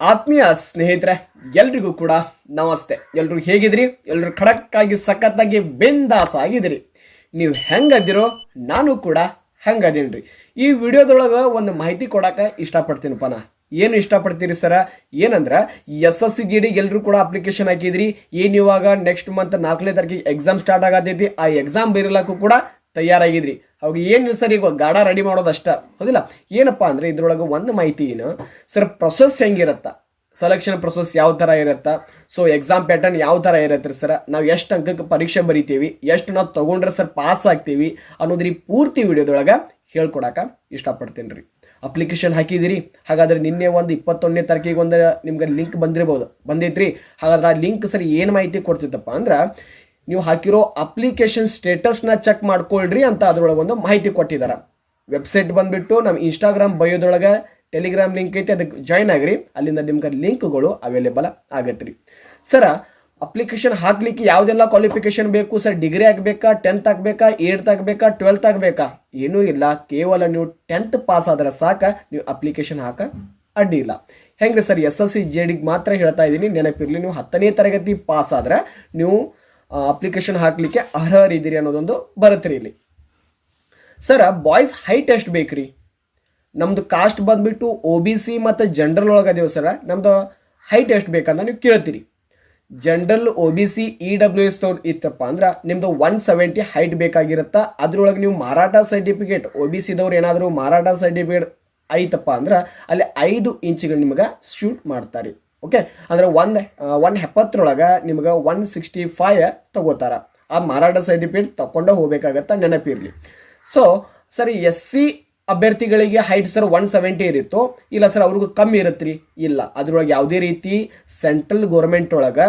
ಆತ್ಮೀಯ ಸ್ನೇಹಿತರೆ, ಎಲ್ರಿಗೂ ಕೂಡ ನಮಸ್ತೆ. ಎಲ್ರು ಹೇಗಿದ್ರಿ? ಎಲ್ರು ಖಡಕ್ಕಾಗಿ, ಸಖತ್ತಾಗಿ, ಬೆಂದಾಸ ಆಗಿದ್ರಿ ನೀವು ಹೆಂಗದಿರೋ ನಾನು ಕೂಡ ಹೆಂಗದೀನ್ರಿ. ಈ ವಿಡಿಯೋದೊಳಗೆ ಒಂದು ಮಾಹಿತಿ ಕೊಡಕ್ಕೆ ಇಷ್ಟಪಡ್ತೀನಪ್ಪ ನಾ ಏನು ಇಷ್ಟಪಡ್ತೀರಿ ಸರ? ಏನಂದ್ರೆ, S S C G D ಎಲ್ಲರೂ ಕೂಡ ಅಪ್ಲಿಕೇಶನ್ ಹಾಕಿದ್ರಿ. ಏನು ಇವಾಗ ನೆಕ್ಸ್ಟ್ ಮಂತ್ ನಾಲ್ಕನೇ ತಾರೀಕಿಗೆ ಎಕ್ಸಾಮ್ ಸ್ಟಾರ್ಟ್ ಆಗತೈತಿ. ಆ ಎಕ್ಸಾಮ್ ಬರೀಲಕ್ಕೂ ಕೂಡ ತಯಾರಾಗಿದ್ರಿ. ಅವಾಗ ಏನು ಸರ್ ಈಗ ಗಾಢ ರೆಡಿ ಮಾಡೋದಷ್ಟ ಹೌದಿಲ್ಲ? ಏನಪ್ಪ ಅಂದ್ರೆ ಇದ್ರೊಳಗೆ ಒಂದು ಮಾಹಿತಿ ಏನು? ಸರ್ ಪ್ರೊಸೆಸ್ ಹೆಂಗಿರತ್ತ? ಸೆಲೆಕ್ಷನ್ ಪ್ರೊಸೆಸ್ ಯಾವ ಥರ ಇರುತ್ತಾ? ಸೊ ಎಕ್ಸಾಮ್ ಪ್ಯಾಟರ್ನ್ ಯಾವ ಥರ ಇರುತ್ತೆ ಸರ್ ನಾವು ಎಷ್ಟು ಅಂಕಕ್ಕೆ ಪರೀಕ್ಷೆ ಬರಿತೀವಿ? ಎಷ್ಟು ನಾವು ತೊಗೊಂಡ್ರೆ ಸರ್ ಪಾಸ್ ಆಗ್ತೀವಿ? ಅನ್ನೋದ್ರಿ ಪೂರ್ತಿ ವಿಡಿಯೋದೊಳಗೆ ಹೇಳ್ಕೊಡಕ್ಕೆ ಇಷ್ಟಪಡ್ತೀನಿ ರೀ. ಅಪ್ಲಿಕೇಶನ್ ಹಾಕಿದಿರಿ. ಹಾಗಾದ್ರೆ ನಿನ್ನೆ ಒಂದು ಇಪ್ಪತ್ತೊಂದನೇ ತಾರೀಕಿಗೆ ಒಂದು ನಿಮ್ಗೆ ಲಿಂಕ್ ಬಂದಿರ್ಬೋದು. ಬಂದೈತ್ರಿ? ಹಾಗಾದ್ರೆ ಆ ಲಿಂಕ್ ಸರಿ ಏನು ಮಾಹಿತಿ ಕೊಡ್ತಿತ್ತಪ್ಪ ಅಂದ್ರೆ ನೀವು ಹಾಕಿರೋ ಅಪ್ಲಿಕೇಶನ್ ಸ್ಟೇಟಸ್ನ ಚೆಕ್ ಮಾಡ್ಕೊಳ್ರಿ ಅಂತ ಅದರೊಳಗೆ ಒಂದು ಮಾಹಿತಿ ಕೊಟ್ಟಿದ್ದಾರೆ ವೆಬ್ಸೈಟ್ ಬಂದ್ಬಿಟ್ಟು ನಮ್ಮ ಇನ್ಸ್ಟಾಗ್ರಾಮ್ ಬಯೋದೊಳಗೆ ಟೆಲಿಗ್ರಾಮ್ ಲಿಂಕ್ ಐತೆ ಅದಕ್ಕೆ ಜಾಯ್ನ್ ಆಗಿರಿ. ಅಲ್ಲಿಂದ ನಿಮ್ಗೆ ಲಿಂಕ್ಗಳು ಅವೈಲೇಬಲ್ ಆಗತ್ತೆ ರೀ ಸರ ಅಪ್ಲಿಕೇಶನ್ ಹಾಕ್ಲಿಕ್ಕೆ ಯಾವುದೆಲ್ಲ ಕ್ವಾಲಿಫಿಕೇಶನ್ ಬೇಕು? ಸರ್ ಡಿಗ್ರಿ ಆಗಬೇಕಾ ಟೆಂತ್ ಆಗಬೇಕಾ ಏಟ್ತ್ ಆಗಬೇಕಾ ಟ್ವೆಲ್ತ್ ಆಗಬೇಕಾ ಏನೂ ಇಲ್ಲ. ಕೇವಲ ನೀವು ಟೆಂತ್ ಪಾಸ್ ಆದ್ರೆ ಸಾಕ, ನೀವು ಅಪ್ಲಿಕೇಶನ್ ಹಾಕ ಅಡ್ಡಿ ಇಲ್ಲ. ಹೆಂಗ್ರಿ sir S S C G ಡಿಗೆ ಮಾತ್ರ ಹೇಳ್ತಾ ಇದ್ದೀನಿ. ನೆನಪಿರಲಿ, ನೀವು ಹತ್ತನೇ ತರಗತಿ ಪಾಸ್ ಆದ್ರೆ ನೀವು ಅಪ್ಲಿಕೇಶನ್ ಹಾಕಲಿಕ್ಕೆ ಅರ್ಹರಿದ್ದೀರಿ ಅನ್ನೋದೊಂದು ಬರುತ್ತೆ ರೀ ಇಲ್ಲಿ. ಸರ್ ಬಾಯ್ಸ್ ಹೈಟ್ ಎಷ್ಟು ಬೇಕ್ರಿ? ನಮ್ದು ಕಾಸ್ಟ್ ಬಂದ್ಬಿಟ್ಟು ಒ ಬಿ ಸಿ ಮತ್ತು ಜನರಲ್ ಒಳಗೆ ಅದೇವು ಸರ ನಮ್ದು ಹೈಟ್ ಎಷ್ಟು ಬೇಕಂತ ನೀವು ಕೇಳ್ತೀರಿ. General O B C E W S ಇತ್ತಪ್ಪ ಅಂದ್ರೆ ನಿಮ್ದು ಒನ್ ಸೆವೆಂಟಿ ಹೈಟ್ ಬೇಕಾಗಿರುತ್ತಾ, ಅದ್ರೊಳಗೆ ನೀವು ಮಾರಾಟ ಸರ್ಟಿಫಿಕೇಟ್ ಒ ಬಿ ಸಿದವ್ರು ಏನಾದರೂ ಮಾರಾಟ ಸರ್ಟಿಫಿಕೇಟ್ ಐತಪ್ಪ ಅಂದ್ರೆ ಅಲ್ಲಿ ಐದು ಇಂಚ್ಗಳು ನಿಮಗೆ ಶೂಟ್ ಮಾಡ್ತಾರೆ. ಓಕೆ ಅಂದ್ರೆ ಒಂದು ಒನ್ ಎಪ್ಪತ್ತರೊಳಗೆ ನಿಮ್ಗೆ ಒನ್ ಸಿಕ್ಸ್ಟಿ ಫೈವ್ ತಗೋತಾರ. ಆ ಮಾರಾಟ ಸರ್ಟಿಫಿಕೇಟ್ ತಗೊಂಡೇ ಹೋಗ್ಬೇಕಾಗತ್ತ ನೆನಪಿರಲಿ ಸೊ ಸರ್ ಎಸ್ ಸಿ ಅಭ್ಯರ್ಥಿಗಳಿಗೆ ಹೈಟ್ ಸರ್ ಒನ್ ಸೆವೆಂಟಿ ಇರುತ್ತೋ, ಇಲ್ಲ ಸರ್ ಅವ್ರಿಗೂ ಕಮ್ಮಿ ಇರುತ್ತೆ ಇಲ್ಲ. ಅದ್ರೊಳಗೆ ಯಾವುದೇ ರೀತಿ ಸೆಂಟ್ರಲ್ ಗೌರ್ಮೆಂಟ್ ಒಳಗೆ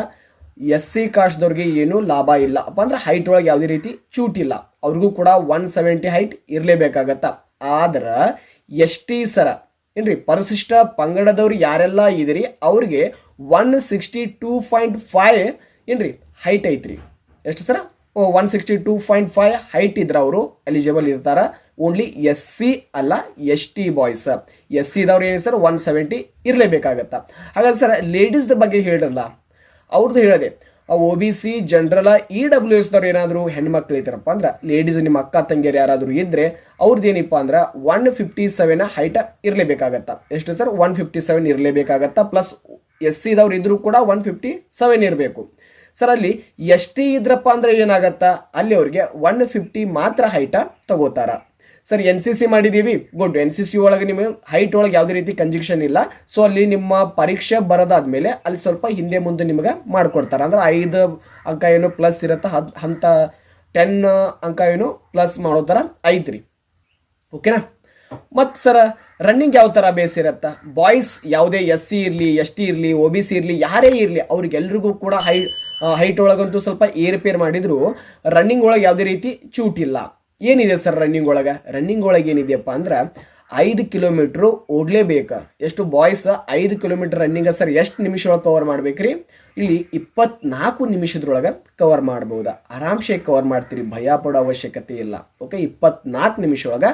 ಎಸ್ ಸಿ ಕಾಸ್ಟ್ದವ್ರಿಗೆ ಏನೂ ಲಾಭ ಇಲ್ಲ. ಅಪ್ಪ ಅಂದ್ರೆ ಹೈಟ್ ಒಳಗೆ ಯಾವುದೇ ರೀತಿ ಚೂಟ್ ಇಲ್ಲ. ಅವ್ರಿಗೂ ಕೂಡ ಒನ್ ಸೆವೆಂಟಿ ಹೈಟ್ ಇರಲೇಬೇಕಾಗತ್ತ. ಆದ್ರೆ ಎಸ್ ಟಿ ಸರ ಏನ್ರಿ, ಪರಿಶಿಷ್ಟ ಪಂಗಡದವ್ರು ಯಾರೆಲ್ಲ ಇದ್ರಿ, ಅವ್ರಿಗೆ one sixty two point five ಏನ್ರಿ ಹೈಟ್ ಐತ್ರಿ. ಎಷ್ಟು sir? One sixty two point five height ಇದ್ರೆ ಅವರು ಎಲಿಜಿಬಲ್ ಇರ್ತಾರ. ಓನ್ಲಿ ಎಸ್ ಸಿ ಅಲ್ಲ ಎಸ್ ಟಿ ಬಾಯ್ಸ್ ಎಸ್ ಸಿದವ್ರು ಏನು ಸರ್ ಒನ್ ಸೆವೆಂಟಿ ಇರಲೇಬೇಕಾಗತ್ತ. ಹಾಗಾದ್ರೆ ಸರ್ ಲೇಡೀಸ್ದ ಬಗ್ಗೆ ಹೇಳಿರಲ್ಲ. ಅವ್ರದ್ದು ಹೇಳಿದೆ O B C general E W ಎಸ್ದವ್ರು ಏನಾದರೂ ಹೆಣ್ಮಕ್ಳು ಇದ್ದಾರಪ್ಪ ಅಂದ್ರೆ ಲೇಡೀಸ್ ನಿಮ್ಮ ಅಕ್ಕ, ತಂಗಿಯರು ಯಾರಾದರೂ ಇದ್ದರೆ ಅವ್ರದ್ದು ಏನಪ್ಪ ಅಂದ್ರೆ ಒನ್ ಫಿಫ್ಟಿ ಸೆವೆನ್ ಹೈಟ್ ಇರಲೇಬೇಕಾಗತ್ತ. ಎಷ್ಟು ಸರ್ ಒನ್ ಫಿಫ್ಟಿ ಸೆವೆನ್ ಇರಲೇಬೇಕಾಗತ್ತ ಪ್ಲಸ್ ಎಸ್ ಸಿದವ್ರು ಇದ್ದರೂ ಕೂಡ ಒನ್ ಫಿಫ್ಟಿ ಸೆವೆನ್ ಇರಬೇಕು. ಸರ್ ಅಲ್ಲಿ ಎಸ್ ಟಿ ಇದ್ರಪ್ಪ ಅಂದ್ರೆ ಏನಾಗತ್ತಾ? ಅಲ್ಲಿ ಅವ್ರಿಗೆ ಒನ್ ಫಿಫ್ಟಿ ಮಾತ್ರ ಹೈಟ ತಗೋತಾರ. ಸರ್ ಎನ್ ಸಿ ಸಿ ಮಾಡಿದ್ದೀವಿ. ಗುಡ್ ಎನ್ ಸಿ ಸಿ ಒಳಗೆ ನಿಮಗೆ ಹೈಟ್ ಒಳಗೆ ಯಾವುದೇ ರೀತಿ ಕಂಜಕ್ಷನ್ ಇಲ್ಲ. ಸೊ ಅಲ್ಲಿ ನಿಮ್ಮ ಪರೀಕ್ಷೆ ಬರೋದಾದ್ಮೇಲೆ ಅಲ್ಲಿ ಸ್ವಲ್ಪ ಹಿಂದೆ ಮುಂದೆ ನಿಮಗೆ ಮಾಡ್ಕೊಡ್ತಾರೆ. ಅಂದ್ರೆ ಐದು ಅಂಕ ಏನು ಪ್ಲಸ್ ಇರುತ್ತೆ, ಹದ್, ಹಂತ ಟೆನ್ ಅಂಕ ಏನು ಪ್ಲಸ್ ಮಾಡೋ ಥರ ಐತ್ರಿ. ಓಕೆನಾ ಮತ್ತು ಸರ ರನ್ನಿಂಗ್ ಯಾವ ಥರ ಬೇಸ್ ಇರತ್ತಾ? ಬಾಯ್ಸ್ ಯಾವುದೇ ಎಸ್ ಸಿ ಇರಲಿ ಎಸ್ ಟಿ ಇರಲಿ ಒ ಬಿ ಸಿ ಇರಲಿ, ಯಾರೇ ಇರಲಿ, ಅವ್ರಿಗೆಲ್ರಿಗೂ ಕೂಡ ಹೈ ಹೈಟ್ ಒಳಗಂತೂ ಸ್ವಲ್ಪ ಏರ್ಪೇರ್ ಮಾಡಿದ್ರು. ರನ್ನಿಂಗ್ ಒಳಗೆ ಯಾವುದೇ ರೀತಿ ಚೂಟ್ ಇಲ್ಲ ಏನಿದೆ ಸರ್ ರನ್ನಿಂಗ್ ಒಳಗೆ? ರನ್ನಿಂಗ್ ಒಳಗೆ ಏನಿದೆಯಪ್ಪ ಅಂದ್ರೆ ಐದು ಕಿಲೋಮೀಟ್ರು ಓಡಲೇಬೇಕು. ಎಷ್ಟು ಬಾಯ್ಸ್ ಐದು ಕಿಲೋಮೀಟರ್ ರನ್ನಿಂಗ್ ಸರ್ ಎಷ್ಟು ನಿಮಿಷ ಒಳಗೆ ಕವರ್ ಮಾಡ್ಬೇಕ್ರಿ? ಇಲ್ಲಿ ಇಪ್ಪತ್ನಾಲ್ಕು ನಿಮಿಷದ್ರೊಳಗೆ ಕವರ್ ಮಾಡ್ಬೋದಾ. ಆರಾಮ್ಸೆ ಕವರ್ ಮಾಡ್ತೀರಿ, ಭಯ ಪಡೋ ಅವಶ್ಯಕತೆ ಇಲ್ಲ. ಓಕೆ ಇಪ್ಪತ್ನಾಲ್ಕು ನಿಮಿಷ ಒಳಗೆ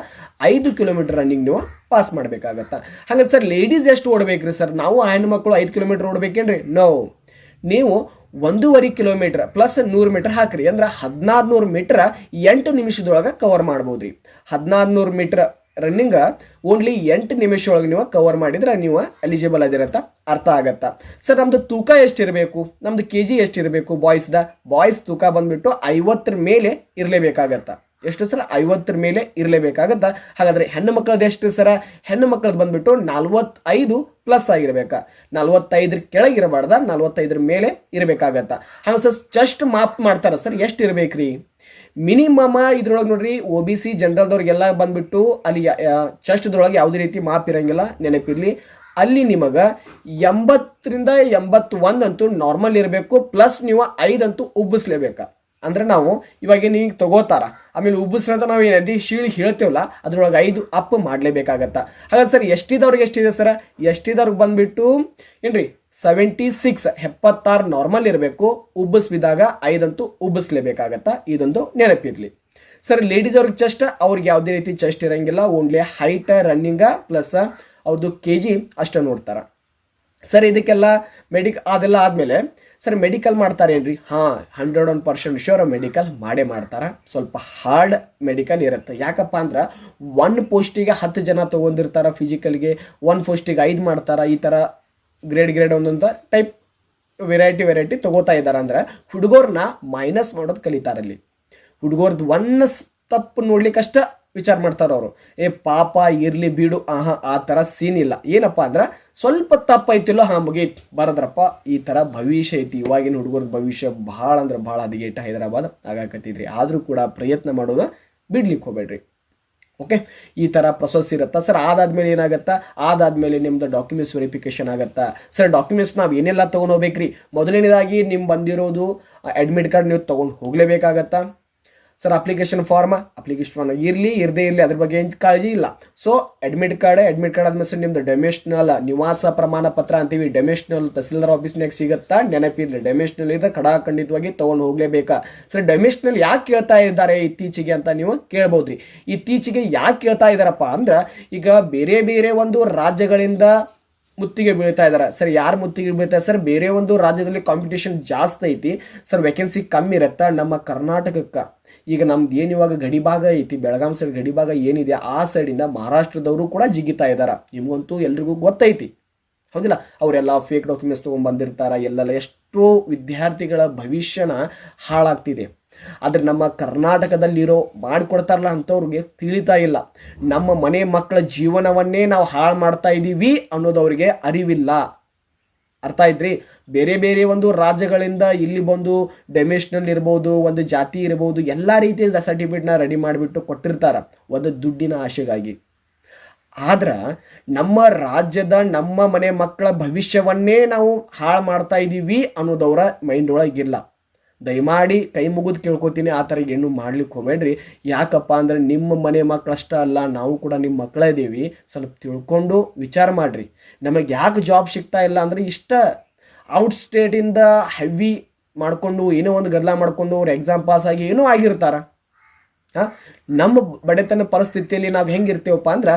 ಐದು ಕಿಲೋಮೀಟರ್ ರನ್ನಿಂಗ್ ನೀವು ಪಾಸ್ ಮಾಡ್ಬೇಕಾಗತ್ತಾ. ಹಾಗೆ ಸರ್ ಲೇಡೀಸ್ ಎಷ್ಟು ಓಡಬೇಕ್ರಿ ಸರ್ ನಾವು ಹೆಣ್ಮಕ್ಳು ಐದು ಕಿಲೋಮೀಟರ್ ಓಡಬೇಕೇನ್ರಿ? ನೋ ನೀವು ಒಂದೂವರೆ ಕಿಲೋಮೀಟರ್ ಪ್ಲಸ್ ನೂರು ಮೀಟರ್ ಹಾಕ್ರಿ. ಅಂದ್ರೆ ಹದಿನಾರು ನೂರು ಮೀಟರ್ ಎಂಟು ನಿಮಿಷದೊಳಗೆ ಕವರ್ ಮಾಡ್ಬೋದು ರೀ ಹದಿನಾರು ನೂರು ಮೀಟರ್ ರನ್ನಿಂಗ್ ಓನ್ಲಿ ಎಂಟು ನಿಮಿಷ ಒಳಗೆ ನೀವು ಕವರ್ ಮಾಡಿದ್ರೆ ನೀವು ಎಲಿಜಿಬಲ್ ಅದಿರತ್ತ ಅರ್ಥ ಆಗತ್ತ. ಸರ್ ನಮ್ದು ತೂಕ ಎಷ್ಟಿರಬೇಕು? ನಮ್ದು ಕೆ ಜಿ ಎಷ್ಟಿರಬೇಕು ಬಾಯ್ಸ್ದ ಬಾಯ್ಸ್ ತೂಕ ಬಂದ್ಬಿಟ್ಟು ಐವತ್ತರ ಮೇಲೆ ಇರಲೇಬೇಕಾಗತ್ತ. ಎಷ್ಟು ಸರ ಐವತ್ತರ ಮೇಲೆ ಇರಲೇಬೇಕಾಗತ್ತ? ಹಾಗಾದ್ರೆ ಹೆಣ್ಣು ಮಕ್ಕಳದ್ದು ಎಷ್ಟು ಸರ? ಹೆಣ್ಣು ಮಕ್ಕಳದ್ದು ಬಂದ್ಬಿಟ್ಟು ನಲ್ವತ್ತೈದು ಪ್ಲಸ್ ಆಗಿರ್ಬೇಕ? ನಲ್ವತ್ತೈದ್ರ ಕೆಳಗೆ ನಲ್ವತ್ತೈದರ ಮೇಲೆ ಇರಬೇಕಾಗತ್ತ? ಹಾಗೆ ಸರ್ ಜಸ್ಟ್ ಮಾಪ್ ಮಾಡ್ತಾರ ಸರ್, ಎಷ್ಟು ಇರಬೇಕ್ರಿ? ಮಿನಿಮಮ ಇದ್ರೊಳಗೆ ನೋಡ್ರಿ ಒ ಬಿ ಸಿ ಜನರಲ್ದವ್ರಿಗೆಲ್ಲ ಬಂದ್ಬಿಟ್ಟು ಅಲ್ಲಿ ಚೆಸ್ಟ್ದೊಳಗೆ ಯಾವುದೇ ರೀತಿ ಮಾಪ್ ಇರಂಗಿಲ್ಲ, ನೆನಪಿರಲಿ. ಅಲ್ಲಿ ನಿಮಗೆ ಎಂಬತ್ತರಿಂದ ಅಂತೂ ನಾರ್ಮಲ್ ಇರಬೇಕು ಪ್ಲಸ್ ನೀವು ಐದಂತೂ ಉಬ್ಬಿಸ್ಲೇಬೇಕಾ? ಅಂದ್ರೆ ನಾವು ಇವಾಗ ನೀವು ತಗೋತಾರ. ಆಮೇಲೆ ಉಬ್ಬಿಸ್ರಂತ ನಾವು ಏನದಿ ಶೀಳಿ ಹೇಳ್ತೇವಲ್ಲ, ಅದ್ರೊಳಗೆ ಐದು ಅಪ್ ಮಾಡಲೇಬೇಕಾಗತ್ತ. ಹಾಗಾದ್ರೆ ಸರ್ ಎಷ್ಟಿದವ್ರಿಗೆ ಎಷ್ಟಿದೆ ಸರ್? ಎಷ್ಟಿದವ್ರಿಗೆ ಬಂದ್ಬಿಟ್ಟು, ಏನ್ರಿ ಸೆವೆಂಟಿ ಸಿಕ್ಸ್ ಎಪ್ಪತ್ತಾರು ನಾರ್ಮಲ್ ಇರಬೇಕು ಉಬ್ಬಿಸ್ಬಿದಾಗ ಐದಂತೂ ಉಬ್ಬಿಸ್ಲೇಬೇಕಾಗತ್ತ? ಇದೊಂದು ನೆನಪಿರ್ಲಿ. ಸರ್ ಲೇಡೀಸ್ ಅವ್ರಿಗೆ ಚೆಸ್ಟ್ ಅವ್ರಿಗೆ ಯಾವುದೇ ರೀತಿ ಚೆಸ್ಟ್ ಇರಂಗಿಲ್ಲ ಓನ್ಲಿ ಹೈಟ್ ರನ್ನಿಂಗ ಪ್ಲಸ್ ಅವ್ರದ್ದು ಕೆ ಜಿ ಅಷ್ಟೇ ನೋಡ್ತಾರೆ. ಸರ್, ಇದಕ್ಕೆಲ್ಲ ಮೆಡಿಕ್ ಅದೆಲ್ಲ ಆದಮೇಲೆ ಸರ್ ಮೆಡಿಕಲ್ ಮಾಡ್ತಾರೆ ಏನ್ರಿ ಹಾಂ hundred one percent sure medical ಮಾಡೇ ಮಾಡ್ತಾರೆ. ಸ್ವಲ್ಪ ಹಾರ್ಡ್ ಮೆಡಿಕಲ್ ಇರುತ್ತೆ. ಯಾಕಪ್ಪ ಅಂದ್ರೆ ಒನ್ ಪೋಸ್ಟಿಗೆ ಹತ್ತು ಜನ ತೊಗೊಂಡಿರ್ತಾರೆ ಫಿಸಿಕಲ್ಗೆ ಒನ್ ಪೋಸ್ಟಿಗೆ ಐದು ಮಾಡ್ತಾರೆ, ಈ ಥರ ಗ್ರೇಡ್ ಗ್ರೇಡ್ ಒಂದೊಂದು ಟೈಪ್ ವೆರೈಟಿ ವೆರೈಟಿ ತಗೋತಾ ಇದ್ದಾರೆ ಅಂದ್ರೆ ಹುಡುಗರನ್ನ ಮೈನಸ್ ಮಾಡೋದು ಕಲಿತಾರಲ್ಲಿ. ಹುಡುಗರ್ದು ಒನ್ ತಪ್ಪು ನೋಡ್ಲಿಕ್ಕಷ್ಟ ವಿಚಾರ ಮಾಡ್ತಾರೆ ಅವರು. ಏ, ಪಾಪ, ಇರ್ಲಿ, ಬಿಡು, ಆಹಾ, ಆ ಥರ ಸೀನ್ ಇಲ್ಲ. ಏನಪ್ಪ ಅಂದ್ರೆ ಸ್ವಲ್ಪ ತಪ್ಪೈತಿಲ್ಲೋ ಹಾಂ, ಮುಗೀತು. ಬರದ್ರಪ್ಪ, ಈ ಥರ ಭವಿಷ್ಯ ಐತಿ. ಇವಾಗಿನ ಹುಡುಗರ ಭವಿಷ್ಯ ಭಾಳ ಅಂದ್ರೆ ಭಾಳ ಅದಿಗೇಟ ಹೈದರಾಬಾದ್ ಆಗಾಕತ್ತಿದ್ರಿ. ಆದರೂ ಕೂಡ ಪ್ರಯತ್ನ ಮಾಡೋದು ಬಿಡ್ಲಿಕ್ಕೆ ಹೋಗ್ಬೇಡ್ರಿ. ಓಕೆ? ಈ ಥರ ಪ್ರೊಸೆಸ್ ಇರುತ್ತಾ. ಸರ್ ಆದ್ಮೇಲೆ ಏನಾಗುತ್ತಾ? ಆದ್ಮೇಲೆ ನಿಮ್ದು ಡಾಕ್ಯುಮೆಂಟ್ಸ್ ವೆರಿಫಿಕೇಶನ್ ಆಗುತ್ತಾ? ಸರ್ ಡಾಕ್ಯುಮೆಂಟ್ಸ್ ನಾವು ಏನೆಲ್ಲ ತೊಗೊಂಡು ಹೋಗ್ಬೇಕ್ರಿ? ಮೊದಲನೇದಾಗಿ ನಿಮ್ಮ ಬಂದಿರೋದು ಅಡ್ಮಿಟ್ ಕಾರ್ಡ್ ನೀವು ತೊಗೊಂಡು ಹೋಗಲೇಬೇಕಾಗತ್ತಾ? Sir application form application form ಇರಲಿ, ಇರದೇ ಇರಲಿ, ಅದ್ರ ಬಗ್ಗೆ ಏನು ಕಾಳಜಿ ಇಲ್ಲ. So admit card admit card ಆದ್ಮೇಲೆ ನಿಮ್ದು ಡೆಮಿಷನಲ್ ನಿವಾಸ ಪ್ರಮಾಣ ಪತ್ರ ಅಂತೀವಿ. ಡೆಮಿಷನಲ್ ತಹಸೀಲ್ದಾರ್ ಆಫೀಸ್ನಾಗ ಸಿಗುತ್ತಾ? ನೆನಪಿರ್ಲಿ ಡೆಮಿಷನಲ್ ಇದೆ ಖಡಾಖಂಡಿತವಾಗಿ ತೊಗೊಂಡು ಹೋಗಲೇಬೇಕಾ? ಸರ್ ಡೆಮಿಷನಲ್ ಯಾಕೆ ಕೇಳ್ತಾ ಇದ್ದಾರೆ ಇತ್ತೀಚೆಗೆ ಅಂತ ನೀವು ಕೇಳ್ಬೋದ್ರಿ. ಇತ್ತೀಚೆಗೆ ಯಾಕೆ ಕೇಳ್ತಾ ಇದ್ದಾರಪ್ಪ ಅಂದ್ರೆ, ಈಗ ಬೇರೆ ಬೇರೆ ಒಂದು ರಾಜ್ಯಗಳಿಂದ ಮುತ್ತಿಗೆ ಬೀಳ್ತಾ ಇದ್ದಾರೆ ಸರ್, ಯಾರು ಮುತ್ತಿಗೆ ಬೀಳ್ತಾರೆ ಸರ್, ಬೇರೆ ಒಂದು ರಾಜ್ಯದಲ್ಲಿ ಕಾಂಪಿಟೇಷನ್ ಜಾಸ್ತಿ ಐತಿ. ಸರ್ ವೇಕೆನ್ಸಿ ಕಮ್ಮಿ ಇರತ್ತೆ. ನಮ್ಮ ಕರ್ನಾಟಕಕ್ಕೆ ಈಗ ನಮ್ದು ಏನು ಇವಾಗ ಗಡಿಭಾಗ ಐತಿ, ಬೆಳಗಾಂ ಸೈಡ್ ಗಡಿಭಾಗ ಏನಿದೆ, ಆ ಸೈಡಿಂದ ಮಹಾರಾಷ್ಟ್ರದವರು ಕೂಡ ಜಿಗಿತಾ ಇದ್ದಾರೆ ನಿಮಗಂತೂ ಎಲ್ರಿಗೂ ಗೊತ್ತೈತಿ. ಹೌದಿಲ್ಲ? ಅವರೆಲ್ಲ ಫೇಕ್ ಡಾಕ್ಯುಮೆಂಟ್ಸ್ ತೊಗೊಂಡು ಬಂದಿರ್ತಾರೆ. ಎಲ್ಲೆಲ್ಲ ಎಷ್ಟೋ ವಿದ್ಯಾರ್ಥಿಗಳ ಭವಿಷ್ಯನ ಹಾಳಾಗ್ತಿದೆ. ಆದ್ರೆ ನಮ್ಮ ಕರ್ನಾಟಕದಲ್ಲಿರೋ ಮಾಡಿಕೊಡ್ತಾರಲ್ಲ ಅಂಥವ್ರಿಗೆ ತಿಳಿತಾ ಇಲ್ಲ. ನಮ್ಮ ಮನೆ ಮಕ್ಕಳ ಜೀವನವನ್ನೇ ನಾವು ಹಾಳು ಮಾಡ್ತಾ ಇದ್ದೀವಿ ಅನ್ನೋದವ್ರಿಗೆ ಅರಿವಿಲ್ಲ. ಅರ್ಥ ಆಯ್ತ್ರಿ? ಬೇರೆ ಬೇರೆ ಒಂದು ರಾಜ್ಯಗಳಿಂದ ಇಲ್ಲಿ ಬಂದು ಡೆಮಿಷನಲ್ ಇರ್ಬೋದು, ಒಂದು ಜಾತಿ ಇರ್ಬೋದು, ಎಲ್ಲ ರೀತಿಯ ಸರ್ಟಿಫಿಕೇಟ್ನ ರೆಡಿ ಮಾಡಿಬಿಟ್ಟು ಕೊಟ್ಟಿರ್ತಾರೆ ಒಂದು ದುಡ್ಡಿನ ಆಶೆಗಾಗಿ ಆದ್ರೆ ನಮ್ಮ ರಾಜ್ಯದ ನಮ್ಮ ಮನೆ ಮಕ್ಕಳ ಭವಿಷ್ಯವನ್ನೇ ನಾವು ಹಾಳು ಮಾಡ್ತಾ ಇದ್ದೀವಿ ಅನ್ನೋದವರ ಮೈಂಡ್ ಒಳಗಿಲ್ಲ ದಯಮಾಡಿ ಕೈ ಮುಗಿದು ಕೇಳ್ಕೊತೀನಿ, ಆ ಥರ ಏನು ಮಾಡ್ಲಿಕ್ಕೆ ಹೋಗ್ಬೇಡ್ರಿ. ಯಾಕಪ್ಪ ಅಂದ್ರೆ ನಿಮ್ಮ ಮನೆ ಮಕ್ಕಳಷ್ಟ ಅಲ್ಲ, ನಾವು ಕೂಡ ನಿಮ್ಮ ಮಕ್ಕಳದೇವಿ ಸ್ವಲ್ಪ ತಿಳ್ಕೊಂಡು ವಿಚಾರ ಮಾಡಿರಿ. ನಮಗೆ ಯಾಕೆ ಜಾಬ್ ಸಿಗ್ತಾ ಇಲ್ಲ ಅಂದ್ರೆ ಇಷ್ಟ ಔಟ್ ಸ್ಟೇಟಿಂದ ಹೆವಿ ಮಾಡಿಕೊಂಡು, ಏನೋ ಒಂದು ಗದ್ದಲ ಮಾಡಿಕೊಂಡು ಅವ್ರು ಎಕ್ಸಾಮ್ ಪಾಸ್ ಆಗಿ ಏನೂ ಆಗಿರ್ತಾರ. ಹಾಂ? ನಮ್ಮ ಬಡತನ ಪರಿಸ್ಥಿತಿಯಲ್ಲಿ ನಾವು ಹೆಂಗಿರ್ತೇವಪ್ಪ ಅಂದ್ರೆ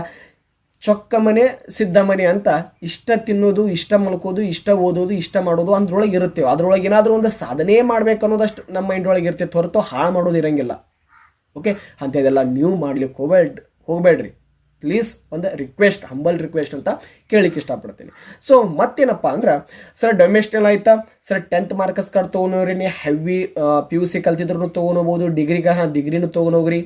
ಚೊಕ್ಕ ಮನೆ, ಸಿದ್ಧ ಮನೆ ಅಂತ ಇಷ್ಟ ತಿನ್ನೋದು, ಇಷ್ಟ ಮಲ್ಕೋದು, ಇಷ್ಟ ಓದೋದು, ಇಷ್ಟ ಮಾಡೋದು ಅಂದ್ರೊಳಗೆ ಇರುತ್ತೆ. ಅದ್ರೊಳಗೆ ಏನಾದರೂ ಒಂದು ಸಾಧನೆ ಮಾಡ್ಬೇಕು ಅನ್ನೋದಷ್ಟು ನಮ್ಮ ಮೈಂಡ್ ಒಳಗೆ ಇರ್ತೈತೆ ಹೊರತು ಹಾಳು ಮಾಡೋದು ಇರಂಗಿಲ್ಲ. ಓಕೆ ಅಂಥದ್ದೆಲ್ಲ ನೀವು ಮಾಡ್ಲಿಕ್ಕೆ ಹೋಗ್ಬೇಡ್ರಿ ಹೋಗ್ಬೇಡ್ರಿ. ಪ್ಲೀಸ್ ಒಂದು ರಿಕ್ವೆಸ್ಟ್ ಹಂಬಲ್ ರಿಕ್ವೆಸ್ಟ್ ಅಂತ ಕೇಳಲಿಕ್ಕೆ ಇಷ್ಟಪಡ್ತೀನಿ. ಸೊ ಮತ್ತೇನಪ್ಪ ಅಂದ್ರೆ ಸರ್ ಡೊಮೆಸ್ಟಲ್ ಆಯ್ತಾ? ಸರ್ ಟೆಂತ್ ಮಾರ್ಕ್ಸ್ ಕಾರ್ಡ್ ತೊಗೊಂಡೋಗ್ರಿ. ನೀವು ಹೆವಿ ಪಿ ಯು ಸಿ ಕಲ್ತಿದ್ರು ತೊಗೊಂಡೋಗ್ಬೋದು ಡಿಗ್ರಿಗೆ ಹಾಂ ಡಿಗ್ರಿನೂ ತೊಗೊಂಡೋಗ್ರಿ.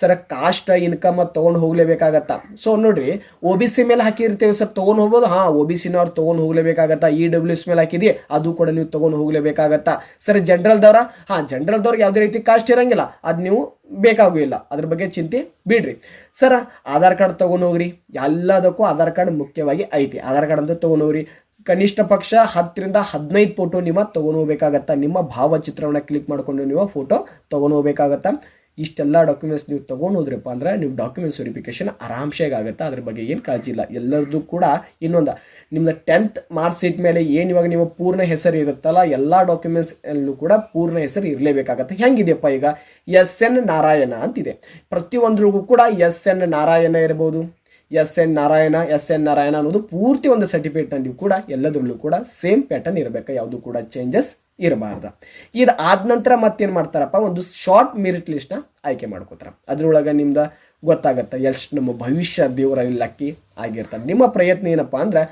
ಸರ್ ಕಾಸ್ಟ್ ಇನ್ಕಮ್ ತೊಗೊಂಡು ಹೋಗ್ಲೇಬೇಕಾಗತ್ತಾ. ಸೊ ನೋಡ್ರಿ ಒ ಬಿ ಸಿ ಮೇಲೆ ಹಾಕಿರ್ತೀವಿ ಸರ್ ತೊಗೊಂಡು ಹೋಗ್ಬೋದು. ಹಾಂ ಒ ಬಿ ಸಿನವ್ರು ತೊಗೊಂಡು ಹೋಗ್ಲೇಬೇಕಾಗತ್ತಾ. ಇ ಡಬ್ಲ್ಯೂ ಎಸ್ ಮೇಲೆ ಹಾಕಿದಿ, ಅದು ಕೂಡ ನೀವು ತೊಗೊಂಡು ಹೋಗ್ಲೇಬೇಕಾಗತ್ತಾ. ಸರ್ ಜನರಲ್ದವ್ರ ಹಾಂ ಜನರಲ್ದವ್ರಿಗೆ ಯಾವುದೇ ರೀತಿ ಕಾಸ್ಟ್ ಇರಂಗಿಲ್ಲ. ಅದು ನೀವು ಬೇಕಾಗೂ ಇಲ್ಲ ಅದ್ರ ಬಗ್ಗೆ ಚಿಂತೆ ಬಿಡ್ರಿ. ಸರ್ ಆಧಾರ್ ಕಾರ್ಡ್ ತೊಗೊಂಡು ಹೋಗ್ರಿ. ಎಲ್ಲದಕ್ಕೂ ಆಧಾರ್ ಕಾರ್ಡ್ ಮುಖ್ಯವಾಗಿ ಐತಿ. ಆಧಾರ್ ಕಾರ್ಡ್ ಅಂತ ತೊಗೊಂಡು ಹೋಗ್ರಿ. ಕನಿಷ್ಠ ಪಕ್ಷ ಹತ್ತರಿಂದ ಹದಿನೈದು ಫೋಟೋ ನಿಮ್ಮ ತೊಗೊಂಡು ಹೋಗ್ಬೇಕಾಗತ್ತಾ. ನಿಮ್ಮ ಭಾವಚಿತ್ರವನ್ನು ಕ್ಲಿಕ್ ಮಾಡಿಕೊಂಡು ನೀವು ಫೋಟೋ ತೊಗೊಂಡು ಹೋಗ್ಬೇಕಾಗತ್ತಾ. ಇಷ್ಟೆಲ್ಲ ಡಾಕ್ಯುಮೆಂಟ್ಸ್ ನೀವು ತೊಗೊಂಡು ಹೋದ್ರಪ್ಪ ಅಂದ್ರೆ ನೀವು ಡಾಕ್ಯುಮೆಂಟ್ಸ್ ವೆರಿಫಿಕೇಶನ್ ಆರಾಮ್ಸೆಗೆ ಆಗುತ್ತೆ? ಅದ್ರ ಬಗ್ಗೆ ಏನು ಕಾಳಜಿ ಇಲ್ಲ. ಎಲ್ಲರದ್ದು ಕೂಡ ಇನ್ನೊಂದು, ನಿಮ್ದು ಟೆಂತ್ ಮಾರ್ಕ್ಸ್ ಶೀಟ್ ಮೇಲೆ ಏನು ಇವಾಗ ನಿಮ್ಮ ಪೂರ್ಣ ಹೆಸರು ಇರುತ್ತಲ್ಲ, ಎಲ್ಲ ಡಾಕ್ಯುಮೆಂಟ್ಸ್ ಅಲ್ಲೂ ಕೂಡ ಪೂರ್ಣ ಹೆಸರು ಇರಲೇಬೇಕಾಗತ್ತೆ. ಹೆಂಗಿದೆಯಪ್ಪ ಈಗ? ಎಸ್ ಎನ್ ನಾರಾಯಣ ಅಂತಿದೆ. ಪ್ರತಿಯೊಂದ್ರಿಗೂ ಕೂಡ ಎಸ್ ಎನ್ ನಾರಾಯಣ ಇರ್ಬೋದು. S N Narayana, S N Narayana ಅನ್ನೋದು ಪೂರ್ತಿ ಒಂದು ಸರ್ಟಿಫಿಕೇಟ್ನಲ್ಲಿ ಕೂಡ ಎಲ್ಲದರಲ್ಲೂ ಕೂಡ ಸೇಮ್ ಪ್ಯಾಟರ್ನ್ ಇರಬೇಕು. ಯಾವುದು ಕೂಡ ಚೇಂಜಸ್ ಇರಬಾರ್ದು. ಇದು ಆದ ನಂತರ ಮತ್ತೇನು ಮಾಡ್ತಾರಪ್ಪ? ಒಂದು ಶಾರ್ಟ್ ಮೆರಿಟ್ ಲಿಸ್ಟ್ನ ಆಯ್ಕೆ ಮಾಡ್ಕೋತಾರೆ. ಅದರೊಳಗೆ ನಿಮ್ದು ಗೊತ್ತಾಗತ್ತೆ ಎಷ್ಟು ನಮ್ಮ ಭವಿಷ್ಯ ದೇವರಲ್ಲಿ ಲಕ್ಕಿ ಆಗಿರ್ತಾರೆ ನಿಮ್ಮ ಪ್ರಯತ್ನ ಏನಪ್ಪ ಅಂದ್ರೆ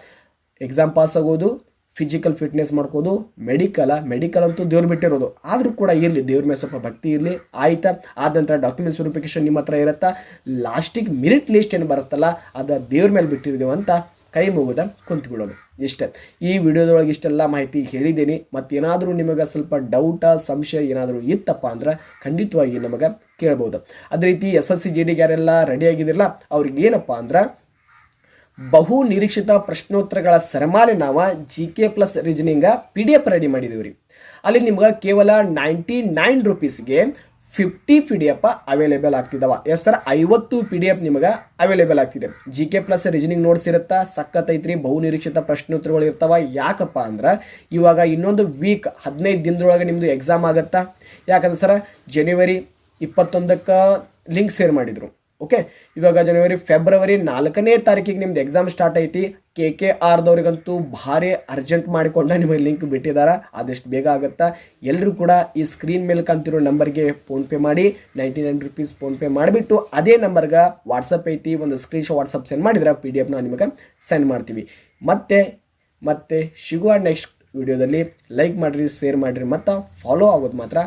ಎಕ್ಸಾಮ್ ಪಾಸ್ ಆಗೋದು ಫಿಸಿಕಲ್ ಫಿಟ್ನೆಸ್ ಮಾಡ್ಕೋದು ಮೆಡಿಕಲ ಮೆಡಿಕಲ್ ಅಂತೂ ದೇವ್ರು ಬಿಟ್ಟಿರೋದು. ಆದರೂ ಕೂಡ ಇರಲಿ, ದೇವ್ರ ಮೇಲೆ ಸ್ವಲ್ಪ ಭಕ್ತಿ ಇರಲಿ, ಆಯಿತಾ? ಆದ ನಂತರ ಡಾಕ್ಯುಮೆಂಟ್ಸ್ ವೆರಿಫಿಕೇಶನ್ ನಿಮ್ಮ ಹತ್ರ ಇರುತ್ತಾ? ಲಾಸ್ಟಿಗೆ ಮೆರಿಟ್ ಲಿಸ್ಟ್ ಏನು ಬರುತ್ತಲ್ಲ, ಅದು ದೇವ್ರ ಮೇಲೆ ಬಿಟ್ಟಿರ್ತೀವಿ ಅಂತ ಕೈ ಮುಗಿದ ಕುಂತು ಬಿಡೋದು ಇಷ್ಟೇ. ಈ ವಿಡಿಯೋದೊಳಗೆ ಇಷ್ಟೆಲ್ಲ ಮಾಹಿತಿ ಹೇಳಿದ್ದೀನಿ. ಮತ್ತೇನಾದರೂ ನಿಮಗೆ ಸ್ವಲ್ಪ ಡೌಟ ಸಂಶಯ ಏನಾದರೂ ಇತ್ತಪ್ಪ ಅಂದ್ರೆ ಖಂಡಿತವಾಗಿ ನಮಗೆ ಕೇಳ್ಬೋದು. ಅದೇ ರೀತಿ ಎಸ್ ಎಲ್ ಸಿ ಜಿ ಡಿಗೆ ಯಾರೆಲ್ಲ ರೆಡಿ ಆಗಿದಿರಲ್ಲ ಅವ್ರಿಗೆ ಏನಪ್ಪ ಅಂದ್ರೆ ಬಹು ನಿರೀಕ್ಷಿತ ಪ್ರಶ್ನೋತ್ತರಗಳ ಸರಮಾಲೆ ನಾವು G K plus reasoning P D F ready ಮಾಡಿದೀವಿ ರೀ. ಅಲ್ಲಿ ನಿಮ್ಗೆ ಕೇವಲ ninety nine ರುಪೀಸ್ಗೆ fifty P D F available ಆಗ್ತಿದ್ದಾವ yes sir, ಐವತ್ತು ಪಿ ಡಿ ಎಫ್ ನಿಮಗೆ ಅವೈಲೇಬಲ್ ಆಗ್ತಿದೆ. G K plus reasoning notes ಇರುತ್ತಾ? ಸಖತ್ತೈತ್ರಿ ಬಹು ನಿರೀಕ್ಷಿತ ಪ್ರಶ್ನೋತ್ತರಗಳು ಇರ್ತಾವ. ಯಾಕಪ್ಪ ಅಂದ್ರೆ ಇವಾಗ ಇನ್ನೊಂದು ವೀಕ್ ಹದಿನೈದು ದಿನದೊಳಗೆ ನಿಮ್ಮದು ಎಕ್ಸಾಮ್ ಆಗುತ್ತಾ? ಯಾಕಂದ್ರೆ ಸರ್ ಜನವರಿ ಇಪ್ಪತ್ತೊಂದಕ್ಕೆ ಲಿಂಕ್ ಶೇರ್ ಮಾಡಿದರು. ಓಕೆ ಇವಾಗ ಜನವರಿ ಫೆಬ್ರವರಿ ನಾಲ್ಕನೇ ತಾರೀಕಿಗೆ ನಿಮ್ದು ಎಕ್ಸಾಮ್ ಸ್ಟಾರ್ಟ್ ಐತಿ. ಕೆ ಕೆ ಆರ್ದವ್ರಿಗಂತೂ ಭಾರಿ ಅರ್ಜೆಂಟ್ ಮಾಡಿಕೊಂಡ ನಿಮಗೆ ಲಿಂಕ್ ಬಿಟ್ಟಿದ್ದಾರೆ ಆದಷ್ಟು ಬೇಗ ಆಗುತ್ತಾ. ಎಲ್ಲರೂ ಕೂಡ ಈ ಸ್ಕ್ರೀನ್ ಮೇಲೆ ಕಂತಿರೋ ನಂಬರ್ಗೆ ಫೋನ್ಪೇ ಮಾಡಿ. ನೈಂಟಿ ನೈನ್ ರುಪೀಸ್ ಫೋನ್ಪೇ ಮಾಡಿಬಿಟ್ಟು ಅದೇ ನಂಬರ್ಗೆ ವಾಟ್ಸಪ್ ಐತಿ. ಒಂದು ಸ್ಕ್ರೀನ್ ವಾಟ್ಸಪ್ ಸೆಂಡ್ ಮಾಡಿದ್ರೆ ಪಿ ಡಿ ಎಫ್ನ ನಿಮಗೆ ಸೆಂಡ್ ಮಾಡ್ತೀವಿ. ಮತ್ತೆ ಮತ್ತೆ ಸಿಗುವ ನೆಕ್ಸ್ಟ್ ವಿಡಿಯೋದಲ್ಲಿ ಲೈಕ್ ಮಾಡಿರಿ ಶೇರ್ ಮಾಡಿರಿ, ಮತ್ತು ಫಾಲೋ ಆಗೋದು ಮಾತ್ರ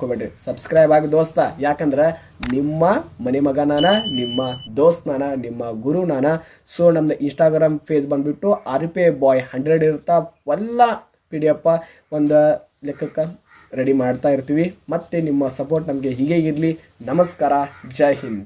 ಹೋಗ್ಬೇಡ್ರಿ ಸಬ್ಸ್ಕ್ರೈಬ್ ಆಗಿ ದೋಸ್ತ. ಯಾಕಂದ್ರೆ ನಿಮ್ಮ ಮನೆ ಮಗ ನಾನ ನಿಮ್ಮ ದೋಸ್ತ್ ನಾನ ನಿಮ್ಮ ಗುರು ನಾನ ಸೊ ನಮ್ದು ಇನ್ಸ್ಟಾಗ್ರಾಮ್ ಫೇಸ್ ಬಂದ್ಬಿಟ್ಟು ಆರ್ ಪಿ ಬಾಯ್ ಹಂಡ್ರೆಡ್ ಇರ್ತಾ ಎಲ್ಲ ಪಿ ಡಿ ಎಪ್ಪ ಒಂದು ಲೆಕ್ಕಕ್ಕೆ ರೆಡಿ ಮಾಡ್ತಾ ಇರ್ತೀವಿ. ಮತ್ತೆ ನಿಮ್ಮ ಸಪೋರ್ಟ್ ನಮಗೆ ಹೀಗೆ ಇರಲಿ. ನಮಸ್ಕಾರ. ಜೈ ಹಿಂದ್.